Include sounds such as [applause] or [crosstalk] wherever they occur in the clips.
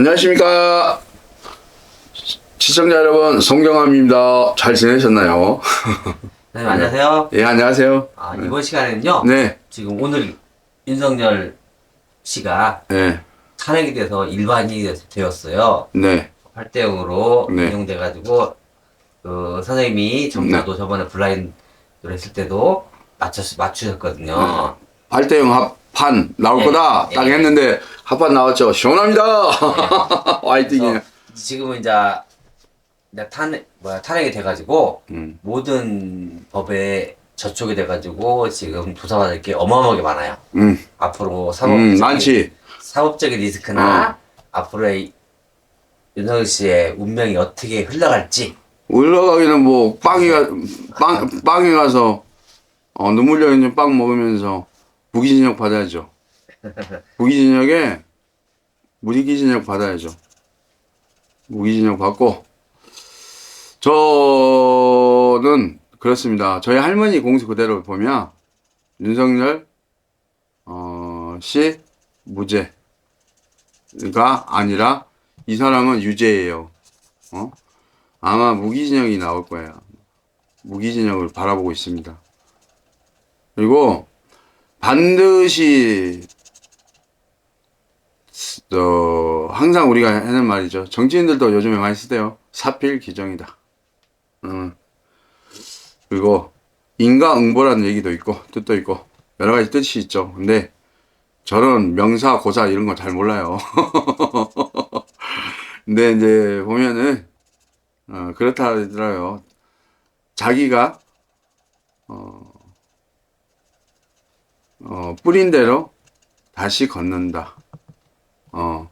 안녕하십니까. 시- 시청자 여러분, 송경함입니다. 잘 지내셨나요? [laughs] 네, 안녕하세요. 예, 안녕하세요. 아, 이번 시간에는요. 네, 지금 오늘 윤석열 씨가 네, 탄핵이 돼서 일반인이 되- 되었어요. 네, 8대 0으로 네. 인용돼가지고 그 선생님이 정부도 저번에 블라인드를 했을 때도 맞췄, 맞추셨거든요. 8대0 합 판 나올 예, 거다. 예. 딱 했는데 합판 나왔죠. 시원합니다. [laughs] 화이팅이에요. 그래서 지금은 이제 이제 탄핵, 뭐야, 탄핵이 돼가지고 음, 모든 법에 저촉이 돼가지고 지금 조사받을 게 어마어마하게 많아요. 음, 앞으로 사법 음, 많지. 사법적인 리스크나 어. 앞으로의 윤석열 씨의 운명이 어떻게 흘러갈지 올라가기는 뭐, 빵이, 가, 빵, 빵에 가서, 어, 눈물 흘려 있는 빵 먹으면서 무기징역 받아야죠. [laughs] 무기징역에, 무기징역 받아야죠. 무기징역 받고, 저는 그렇습니다. 저희 할머니 공수 그대로 보면, 윤석열, 어, 씨, 무죄가 아니라, 이 사람은 유죄예요. 어? 아마 무기징역이 나올 거예요. 무기징역을 바라보고 있습니다. 그리고 반드시 어, 항상 우리가 하는 말이죠. 정치인들도 요즘에 많이 쓰대요. 사필 기정이다. 음. 그리고 인과응보라는 얘기도 있고 뜻도 있고 여러 가지 뜻이 있죠. 근데 저는 명사 고사 이런 거 잘 몰라요. [laughs] 근데 이제 보면은 어, 그렇다 하더라고요. 자기가 어, 어, 뿌린 대로 다시 걷는다. 어,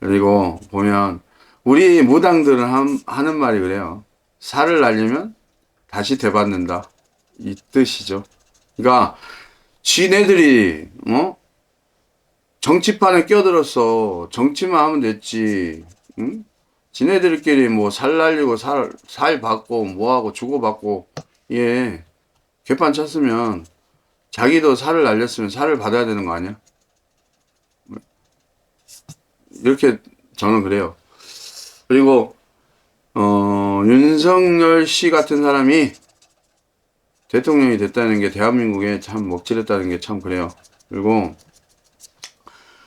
그리고 보면 우리 무당들은 함- 하는 말이 그래요. 살을 날리면 다시 되받는다. 이 뜻이죠. 그러니까 지네들이 어? 정치판에 끼어들었어. 정치만 하면 됐지. 응? 지네들끼리 뭐 살 날리고 살, 살 받고 뭐하고 주고받고 예 개판 쳤으면 자기도 살을 날렸으면 살을 받아야 되는 거 아니야? 이렇게 저는 그래요. 그리고 어 윤석열 씨 같은 사람이 대통령이 됐다는 게 대한민국에 참 먹칠했다는 게 참 그래요. 그리고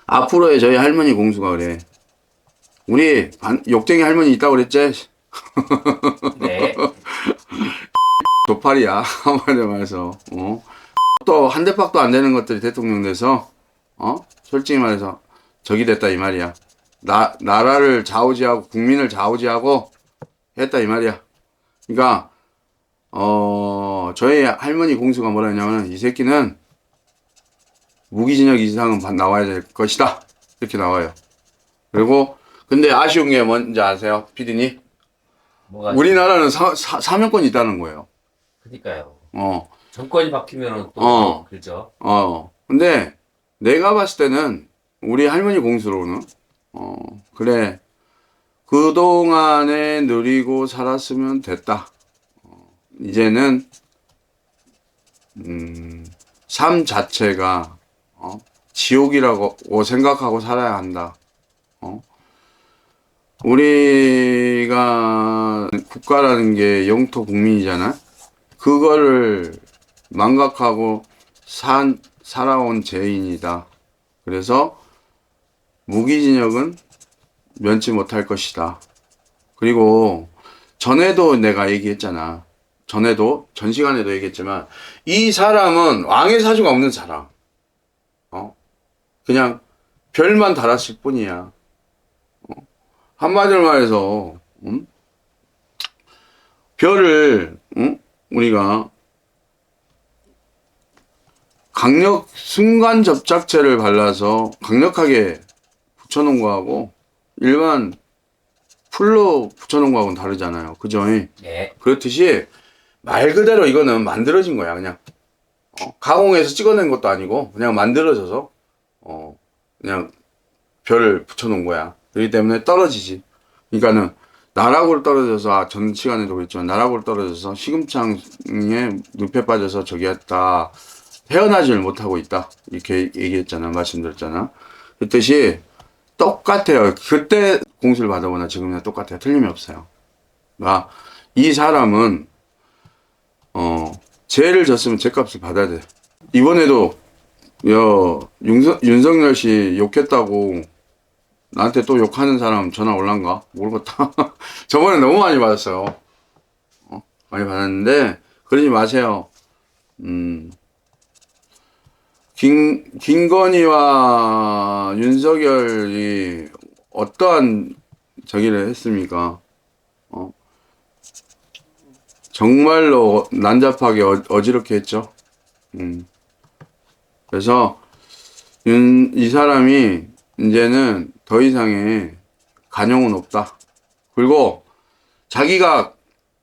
앞으로의 저희 할머니 공수가 그래. 우리 반, 욕쟁이 할머니 있다고 그랬지? 네. 도팔이야 한마디로 말해서 어? 또 한 대박도 안 되는 것들이 대통령 돼서 어? 솔직히 말해서 적이 됐다 이 말이야. 나, 나라를 좌우지하고 국민을 좌우지하고 했다 이 말이야. 그러니까 어 저희 할머니 공수가 뭐라 했냐면 이 새끼는 무기징역 이상은 받- 나와야 될 것이다. 이렇게 나와요. 그리고 근데 아쉬운 게 뭔지 아세요 피디님? 뭐가 우리나라는 사, 사, 사명권이 있다는 거예요. 그러니까요. 어 정권이 바뀌면은 또 어. 그렇죠. 어, 근데 내가 봤을 때는 우리 할머니 공수로는 어, 그래. 그 동안에 누리고 살았으면 됐다. 어, 이제는 음, 삶 자체가 어, 지옥이라고 생각하고 살아야 한다. 어? 우리가 국가라는 게 영토 국민이잖아. 그거를 망각하고 산, 살아온 죄인이다. 그래서 무기징역은 면치 못할 것이다. 그리고 전에도 내가 얘기했잖아. 전에도, 전 시간에도 얘기했지만, 이 사람은 왕의 사주가 없는 사람. 어? 그냥 별만 달았을 뿐이야. 어? 한마디로 말해서, 음? 별을, 음? 우리가 강력 순간 접착제를 발라서 강력하게 붙여놓은 거하고 일반 풀로 붙여놓은 거하고는 다르잖아요. 그죠? 네. 그렇듯이 말 그대로 이거는 만들어진 거야. 그냥 어, 가공해서 찍어낸 것도 아니고 그냥 만들어져서 어, 그냥 별을 붙여놓은 거야. 그렇기 때문에 떨어지지. 그러니까는 나락으로 떨어져서 아, 전 시간에도 그랬지만 나락으로 떨어져서 시금창에 늪에 빠져서 저기 했다. 헤어나지를 못하고 있다. 이렇게 얘기했잖아. 말씀드렸잖아. 그 뜻이 똑같아요. 그때 공수를 받아보나 지금이나 똑같아요. 틀림이 없어요. 아, 이 사람은 어 죄를 졌으면 죄값을 받아야 돼. 이번에도 여 윤석, 윤석열 씨 욕했다고 나한테 또 욕하는 사람 전화 올란가 모르겠다. [laughs] 저번에 너무 많이 받았어요. 어? 많이 받았는데 그러지 마세요. 음. 김, 김건희와 윤석열이 어떠한 저기를 했습니까? 어? 정말로 난잡하게 어, 어지럽게 했죠. 음. 그래서 윤, 이 사람이 이제는 더 이상의 간용은 없다. 그리고 자기가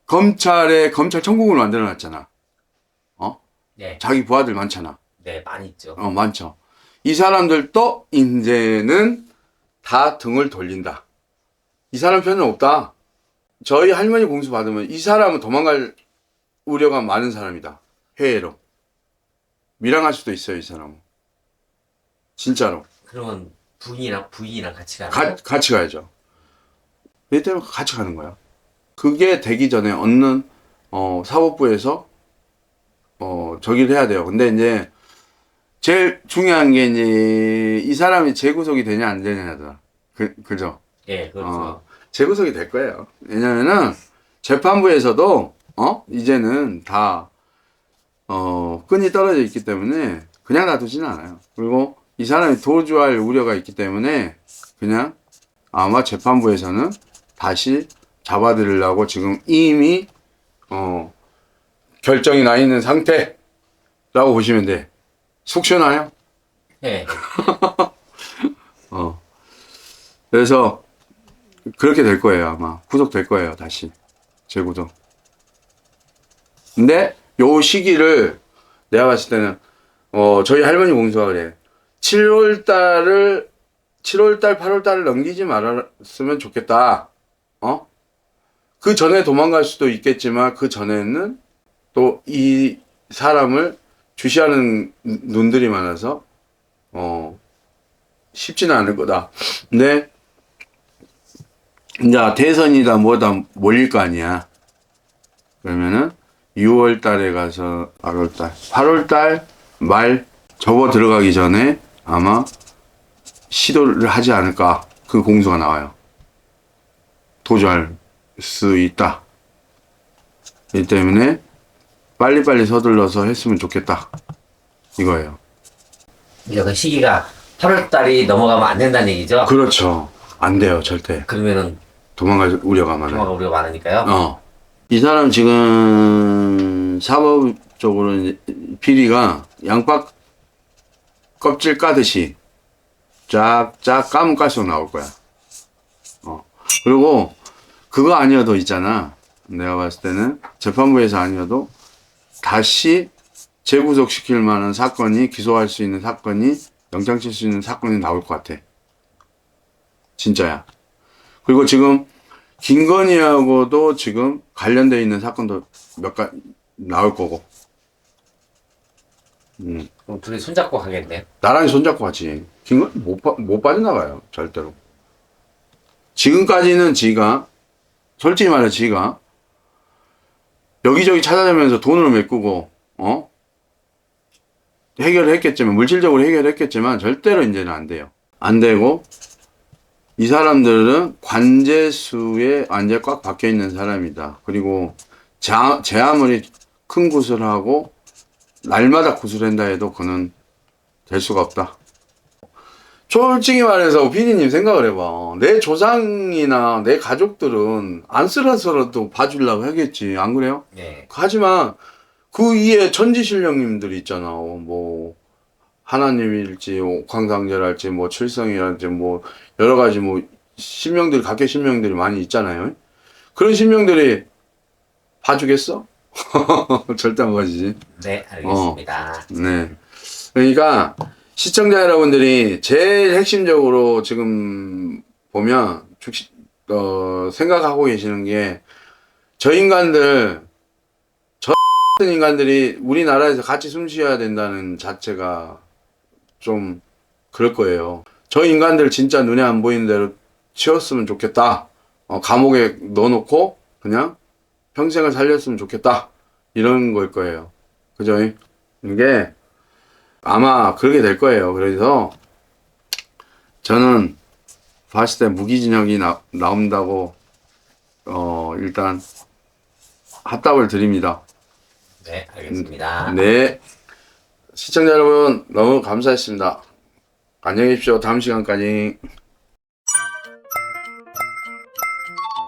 검찰에 검찰 천국을 만들어 놨잖아. 네, 자기 부하들 많잖아. 네 많이 있죠. 어, 많죠. 이 사람들도 이제는 다 등을 돌린다. 이 사람 편은 없다. 저희 할머니 공수 받으면 이 사람은 도망갈 우려가 많은 사람이다. 해외로. 밀항할 수도 있어요, 이 사람은. 진짜로. 그러면 부인이랑 부인이랑 같이 가는 가, 같이 가야죠. 왜 때문에 같이 가는 거야? 그게 되기 전에 얻는, 어, 사법부에서, 어, 저기를 해야 돼요. 근데 이제, 제일 중요한 게 이제, 이 사람이 재구속이 되냐, 안 되냐다. 그, 그죠? 예, 그렇죠. 어, 재구속이 될 거예요. 왜냐면은, 재판부에서도, 어, 이제는 다, 어, 끈이 떨어져 있기 때문에, 그냥 놔두지는 않아요. 그리고 이 사람이 도주할 우려가 있기 때문에, 그냥, 아마 재판부에서는 다시 잡아들이려고 지금 이미, 어, 결정이 나 있는 상태라고 보시면 돼. 속 시원하요? 네, [laughs] 어. 그래서 그렇게 될 거예요, 아마. 구속될 거예요, 다시. 재구속. 근데 요 시기를 내가 봤을 때는 어, 저희 할머니 공수가 그래. 7월 달을 7월 달, 8월 달을 넘기지 말았으면 좋겠다. 어? 그 전에 도망갈 수도 있겠지만 그 전에는 또 이 사람을 주시하는 눈들이 많아서 어 쉽지는 않을 거다. 근데 이제 대선이다 뭐다 몰릴 거 아니야. 그러면은 6월 달에 가서 8월 달, 8월 달 말 접어 들어가기 전에 아마 시도를 하지 않을까. 그 공수가 나와요. 도주할 수 있다. 이 때문에 빨리빨리 서둘러서 했으면 좋겠다. 이거예요. 그 시기가 8월 달이 넘어가면 안 된다는 얘기죠. 그렇죠. 안 돼요, 절대. 그러면은 도망갈 우려가 많아요. 도망가 우리가 많으니까요. 어. 이 사람 지금 사법적으로 이제 비리가 양파 껍질 까듯이 쫙쫙 까면 깔수록 나올 거야. 어. 그리고 그거 아니어도 있잖아. 내가 봤을 때는 재판부에서 아니어도 다시 재구속시킬 만한 사건이 기소할 수 있는 사건이 영장 칠 수 있는 사건이 나올 것 같아. 진짜야. 그리고 지금 김건희하고도 지금 관련돼 있는 사건도 몇가 나올 거고. 음. 그럼 둘이 손잡고 가겠네요. 나란히 손잡고 가지. 김건 못, 빠, 못 빠져나가요. 절대로. 지금까지는 지가, 솔직히 말해 지가, 여기저기 찾아다니면서 돈을 메꾸고, 어? 해결을 했겠지만, 물질적으로 해결했겠지만, 절대로 이제는 안 돼요. 안 되고, 이 사람들은 관제수에 완전 꽉 박혀 있는 사람이다. 그리고 자, 제 아무리 큰 구슬을 하고, 날마다 구슬한다 해도 그는 될 수가 없다. 솔직히 말해서 피디님 생각을 해봐. 내 조상이나 내 가족들은 안쓰러서라도 봐주려고 하겠지. 안 그래요? 네. 하지만 그 위에 천지신령님들 있잖아. 어, 뭐 하나님일지 뭐 광상제랄지 뭐 칠성이랄지 뭐 여러 가지 뭐 신명들 각계 신명들이 많이 있잖아요. 그런 신명들이 봐주겠어? [laughs] 절대 안 봐주지. 네, 알겠습니다. 네. 그러니까 시청자 여러분들이 제일 핵심적으로 지금 보면 죽시, 어, 생각하고 계시는 게 저 인간들 저 [laughs] 같은 인간들이 우리나라에서 같이 숨 쉬어야 된다는 자체가 좀 그럴 거예요. 저 인간들 진짜 눈에 안 보이는 대로 치웠으면 좋겠다. 어, 감옥에 넣어놓고 그냥 평생을 살렸으면 좋겠다. 이런 걸 거예요. 그죠? 이게 아마 그렇게 될 거예요. 그래서 저는 봤을 때 무기징역이 나, 나온다고 어 일단 합답을 드립니다. 네, 알겠습니다. 네. 시청자 여러분 너무 감사했습니다. 안녕히 계십시오. 다음 시간까지.